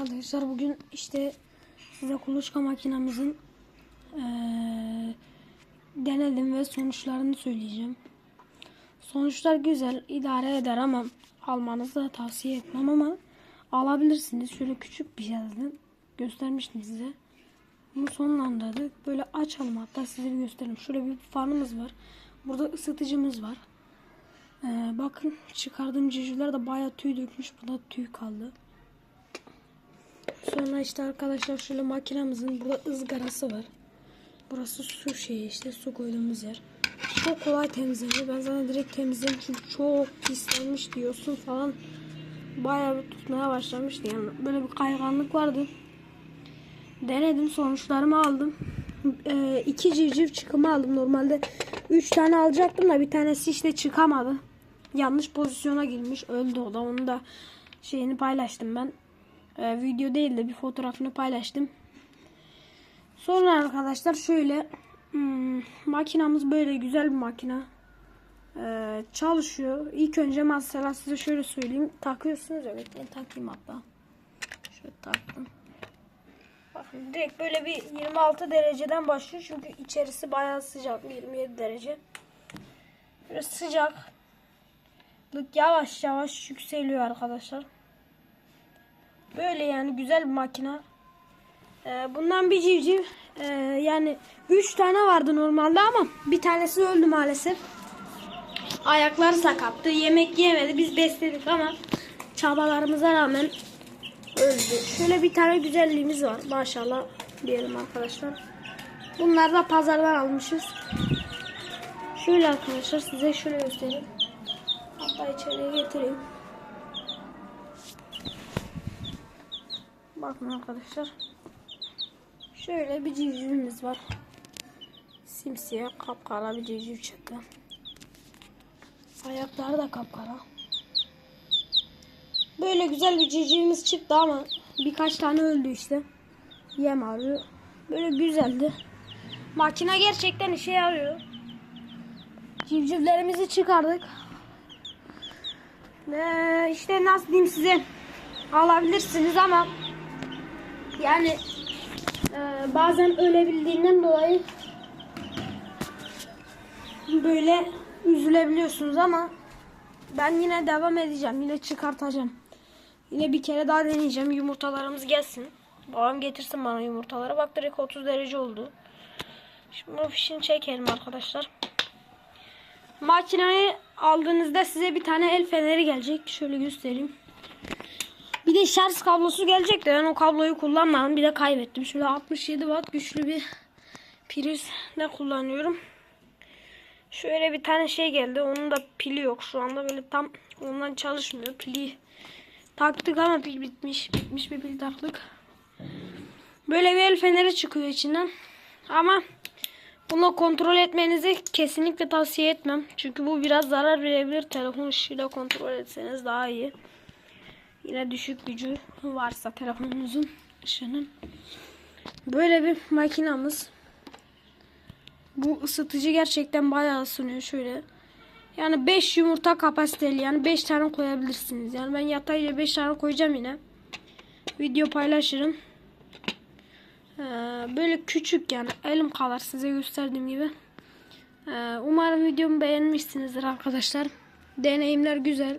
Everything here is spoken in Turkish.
Arkadaşlar bugün işte size kuluçka makinamızın eee, denedim ve sonuçlarını söyleyeceğim. Sonuçlar güzel, idare eder ama almanızı da tavsiye etmem ama alabilirsiniz. Şöyle küçük bir cihazdan göstermiştim size. Bunu sonlandırdık. Böyle açalım hatta size göstereyim. Şöyle bir fanımız var. Burada ısıtıcımız var. Ee, bakın çıkardığım civcivler de bayağı tüy dökmüş. Burada tüy kaldı. Sonra işte arkadaşlar şöyle makinamızın burada ızgarası var. Burası su şeyi işte su koyduğumuz yer. Çok kolay temizleniyor. Ben zaten direkt temizledim çünkü çok pislenmiş diyorsun falan. Bayağı bir tutmaya başlamıştı yani. Böyle bir kayganlık vardı. Denedim sonuçlarımı aldım. Ee, iki civciv çıkımı aldım. Normalde üç tane alacaktım da bir tanesi işte çıkamadı. Yanlış pozisyona girmiş. Öldü o da. Onu da şeyini paylaştım ben. Ee, video değil de bir fotoğrafını paylaştım. Sonra arkadaşlar şöyle hmm, makinamız böyle güzel bir makina. Ee, çalışıyor. İlk önce mesela size şöyle söyleyeyim. Takıyorsunuz evet. Ben takayım hatta. Şöyle taktım. Bakın direkt böyle bir 26 dereceden başlıyor. Çünkü içerisi bayağı sıcak. 27 derece. Böyle sıcak. Yavaş yavaş yükseliyor arkadaşlar. Böyle yani güzel bir makina. Ee, bundan bir civciv ee, yani 3 tane vardı normalde ama bir tanesi öldü maalesef. Ayakları sakattı. Yemek yemedi. Biz besledik ama çabalarımıza rağmen öldü. Şöyle bir tane güzelliğimiz var. Maşallah diyelim arkadaşlar. Bunları da pazardan almışız. Şöyle arkadaşlar size şöyle göstereyim. Hatta içeriye getireyim. Bakın arkadaşlar. Şöyle bir civcivimiz var. Simsiyah kapkara bir civciv çıktı. Ayakları da kapkara. Böyle güzel bir civcivimiz çıktı ama birkaç tane öldü işte. Yem arıyor. Böyle güzeldi. Makine gerçekten işe yarıyor. Civcivlerimizi çıkardık. Ee, işte nasıl diyeyim size alabilirsiniz ama yani e, bazen ölebildiğinden dolayı böyle üzülebiliyorsunuz ama ben yine devam edeceğim. Yine çıkartacağım. Yine bir kere daha deneyeceğim. Yumurtalarımız gelsin. Babam getirsin bana yumurtaları. Bak direkt 30 derece oldu. Şimdi bu fişini çekelim arkadaşlar. Makinayı aldığınızda size bir tane el feneri gelecek. Şöyle göstereyim. Bir de şarj kablosu gelecek de ben o kabloyu kullanmadım. Bir de kaybettim. Şöyle 67 watt güçlü bir priz ne kullanıyorum. Şöyle bir tane şey geldi. Onun da pili yok şu anda. Böyle tam ondan çalışmıyor. Pili taktık ama pil bitmiş. Bitmiş bir pil taktık. Böyle bir el feneri çıkıyor içinden. Ama bunu kontrol etmenizi kesinlikle tavsiye etmem. Çünkü bu biraz zarar verebilir. Telefon ışığıyla kontrol etseniz daha iyi. Yine düşük gücü varsa telefonunuzun ışığının. Böyle bir makinamız. Bu ısıtıcı gerçekten bayağı ısınıyor şöyle. Yani 5 yumurta kapasiteli yani 5 tane koyabilirsiniz. Yani ben yatayla 5 tane koyacağım yine. Video paylaşırım. Ee, böyle küçük yani elim kadar size gösterdiğim gibi. Ee, umarım videomu beğenmişsinizdir arkadaşlar. Deneyimler güzel.